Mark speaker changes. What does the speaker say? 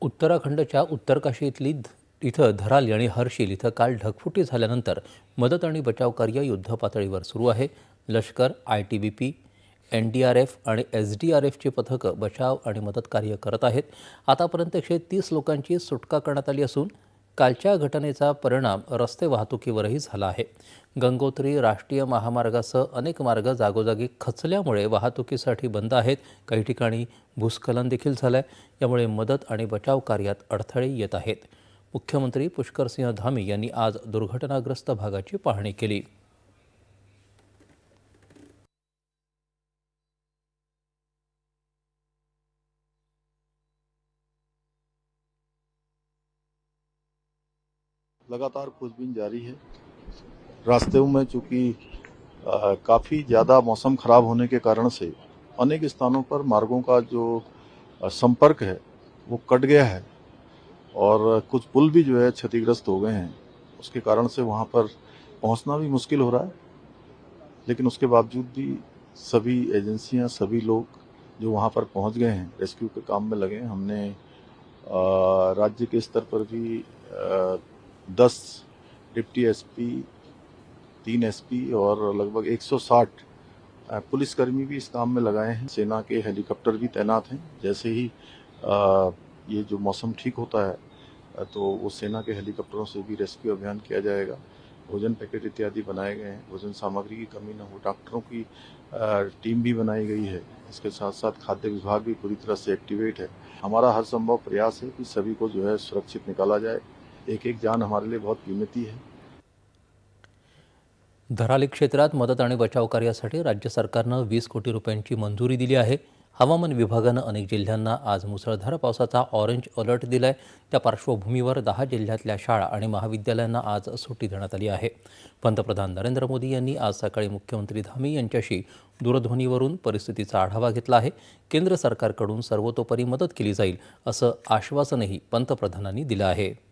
Speaker 1: उत्तराखंडच्या उत्तरकाशी इथली इथं धराली आणि हर्षिल इथं काल ढगफुटी झाल्यानंतर मदत आणि बचाव कार्य युद्धपातळीवर सुरू आहे. लष्कर I T B P N D R F आणि एस डी आर एफची पथकं बचाव आणि मदत कार्य करत आहेत. आतापर्यंत एकशे तीस लोकांची सुटका करण्यात आली असून कालच्या घटनेचा परिणाम रस्ते वाहतुकीवरही झाला आहे. गंगोत्री राष्ट्रीय महामार्गासह अनेक मार्ग जागोजागी खचल्यामुळे वाहतुकीसाठी बंद आहेत. काही ठिकाणी भूस्खलन देखील झालं आहे यामुळे मदत आणि बचाव कार्यात अडथळे येत आहेत. मुख्यमंत्री पुष्करसिंह धामी यांनी आज दुर्घटनाग्रस्त भागाची पाहणी केली.
Speaker 2: लगातार खोजबीन जारी है। रास्ते में चूँकि काफ़ी ज़्यादा मौसम खराब होने के कारण से अनेक स्थानों पर मार्गों का जो संपर्क है, वो कट गया है और कुछ पुल भी जो है क्षतिग्रस्त हो गए हैं। उसके कारण से वहाँ पर पहुँचना भी मुश्किल हो रहा है। लेकिन उसके बावजूद भी सभी एजेंसियाँ, सभी लोग जो वहाँ पर पहुँच गए हैं, रेस्क्यू के काम में लगे हैं। हमने राज्य के स्तर पर भी दस डिप्टी एसपी तीन एसपी और लगभग 160 अ, पुलिसकर्मी भी इस काम में लगाए हैं। सेना के हेलीकॉप्टर भी तैनात हैं। जैसे ही ये जो मौसम ठीक होता है तो वो सेना के हेलीकॉप्टरों से भी रेस्क्यू अभियान किया जाएगा। भोजन पैकेट इत्यादि बनाए गए हैं। भोजन सामग्री की कमी न हो डॉक्टरों की टीम भी बनाई गई है। इसके साथ साथ खाद्य विभाग भी पूरी तरह से एक्टिवेट है। हमारा हर संभव प्रयास है कि सभी को जो है सुरक्षित निकाला जाए। एक एक जान हमारे लिए बहुत कीमती है।
Speaker 1: धराली क्षेत्रात मदत आणि बचाव कार्यासाठी राज्य सरकारनं वीस कोटी रुपयांची मंजुरी दिली आहे. हवामान विभागानं अनेक जिल्ह्यांना आज मुसळधार पावसाचा ऑरेंज अलर्ट दिलाय. त्या पार्श्वभूमीवर दहा जिल्ह्यातल्या शाळा आणि महाविद्यालयांना आज सुट्टी देण्यात आली आहे. पंतप्रधान नरेंद्र मोदी यांनी आज सकाळी मुख्यमंत्री धामी यांच्याशी दूरध्वनीवरून परिस्थितीचा आढावा घेतला आहे. केंद्र सरकारकडून सर्वतोपरी मदत केली जाईल असं आश्वासनही पंतप्रधानांनी दिलं आहे.